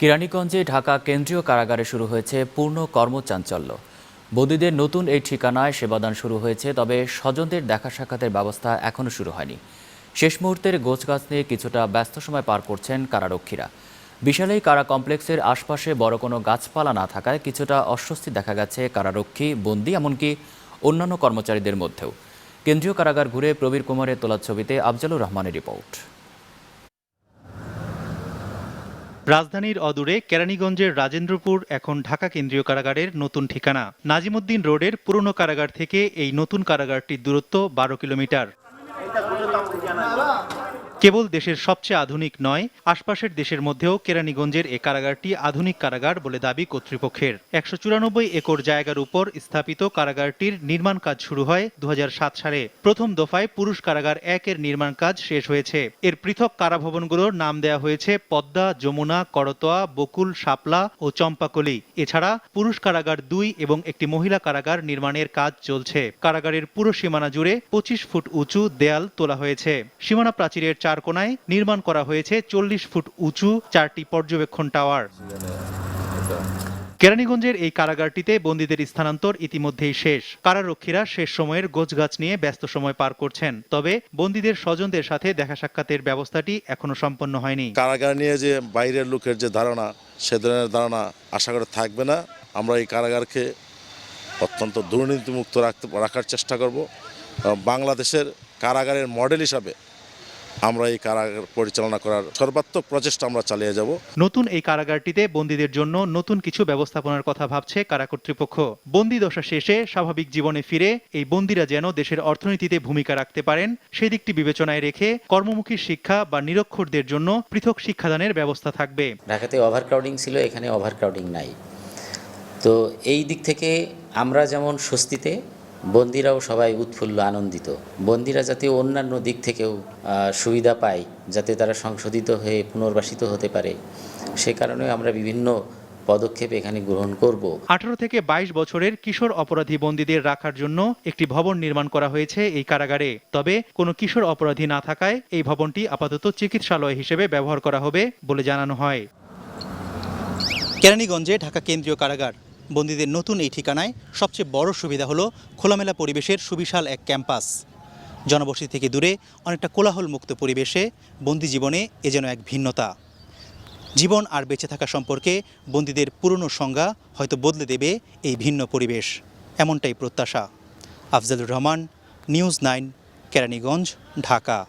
কেরানীগঞ্জে ঢাকা কেন্দ্রীয় কারাগারে শুরু হয়েছে পূর্ণ কর্মচাঞ্চল্য। বন্দীদের নতুন এই ঠিকানায় সেবাদান শুরু হয়েছে, তবে স্বজনদের দেখা সাক্ষাতের ব্যবস্থা এখনও শুরু হয়নি। শেষ মুহূর্তের গোছগাছ নিয়ে কিছুটা ব্যস্ত সময় পার করছেন কারারক্ষীরা। বিশাল এই কারা কমপ্লেক্সের আশপাশে বড় কোনো গাছপালা না থাকায় কিছুটা অস্বস্তি দেখা গেছে কারারক্ষী, বন্দি, এমনকি অন্যান্য কর্মচারীদের মধ্যেও। কেন্দ্রীয় কারাগার ঘুরে প্রবীর কুমারের তোলা ছবিতে আফজালুর রহমানের রিপোর্ট। রাজধানীর অদূরে কেরানীগঞ্জের রাজেন্দ্রপুর, এখন ঢাকা কেন্দ্রীয় কারাগারের নতুন ঠিকানা। নাজিমুদ্দিন রোডের পুরনো কারাগার থেকে এই নতুন কারাগারটির দূরত্ব বারো কিলোমিটার। কেবল দেশের সবচেয়ে আধুনিক নয়, আশপাশের দেশের মধ্যেও কেরানীগঞ্জের এ কারাগারটি আধুনিক কারাগার বলে দাবি কর্তৃপক্ষের। একশো চুরানব্বই একর জায়গার উপর স্থাপিত কারাগারটির নির্মাণ কাজ শুরু হয় দু সালে। প্রথম দফায় পুরুষ কারাগার একের নির্মাণ কাজ শেষ হয়েছে। এর পৃথক কারাভবনগুলোর নাম দেওয়া হয়েছে পদ্মা, যমুনা, করতোয়া, বকুল, শাপলা ও চম্পাকলি। এছাড়া পুরুষ কারাগার দুই এবং একটি মহিলা কারাগার নির্মাণের কাজ চলছে। কারাগারের পুরো সীমানা জুড়ে পঁচিশ ফুট উঁচু দেয়াল তোলা হয়েছে। সীমানা প্রাচীরের চার কোনায় নির্মাণ করা হয়েছে চল্লিশ ফুট উঁচু চারটি পর্যবেক্ষণ টাওয়ার। কেরানীগঞ্জের এই কারাগারটিতে বন্দীদের স্থানান্তর ইতিমধ্যেই শেষ। কারারক্ষীরা শেষ সময়ের গোছগাছ নিয়ে ব্যস্ত সময় পার করছেন। তবে বন্দীদের স্বজনদের সাথে দেখা সাক্ষাতের ব্যবস্থাটি এখনও সম্পন্ন হয়নি। কারাগার নিয়ে যে বাইরের লোকের যে ধারণা, সে ধরনের ধারণা আশা করে থাকবে না। আমরা এই কারাগারকে অত্যন্ত দুর্নীতিমুক্ত রাখতে রাখার চেষ্টা করব। বাংলাদেশের কারাগারের মডেল হিসাবে আমরা এই কারাগার পরিচালনা করার সর্বাত্মক প্রচেষ্টা আমরা চালিয়ে যাব। নতুন এই কারাগারটিতে বন্দীদের জন্য নতুন কিছু ব্যবস্থাপনার কথা ভাবছে কারা কর্তৃপক্ষ। বন্দি দশা শেষে স্বাভাবিক জীবনে ফিরে এই বন্দীরা যেন দেশের অর্থনীতিতে ভূমিকা রাখতে পারেন সেই দিকটি বিবেচনায় রেখে কর্মমুখী শিক্ষা বা নিরক্ষরদের জন্য পৃথক শিক্ষাদানের ব্যবস্থা থাকবে। ঢাকাতে ওভারক্রাউডিং ছিল এখানে ওভারক্রাউডিং নাই। তো এই দিক থেকে আমরা যেমন স্বস্তিতে বন্দিরাও সবাই উৎফুল্ল আনন্দিত। বন্দিরা যাতে অন্যান্য দিক থেকেও সুবিধা পায় যাতে তারা সংশোধিত হয়ে পুনর্বাসিত হতে পারে। সে কারণে আমরা বিভিন্ন পদক্ষেপ এখানে গ্রহণ করব। আঠারো থেকে বাইশ বছরের কিশোর অপরাধী বন্দীদের রাখার জন্য একটি ভবন নির্মাণ করা হয়েছে এই কারাগারে। তবে কোনো কিশোর অপরাধী না থাকায় এই ভবনটি আপাতত চিকিৎসালয় হিসেবে ব্যবহার করা হবে বলে জানানো হয়। কেরানীগঞ্জে ঢাকা কেন্দ্রীয় কারাগার। বন্দীদের নতুন এই ঠিকানায় সবচেয়ে বড় সুবিধা হলো খোলামেলা পরিবেশের সুবিশাল এক ক্যাম্পাস। জনবসতি থেকে দূরে অনেকটা কোলাহল মুক্ত পরিবেশে বন্দি জীবনে এ যেন এক ভিন্নতা। জীবন আর বেঁচে থাকা সম্পর্কে বন্দীদের পুরনো সংজ্ঞা হয়তো বদলে দেবে এই ভিন্ন পরিবেশ। এমনটাই প্রত্যাশা। Afzalur Rahman, news nine, Keraniganj, Dhaka.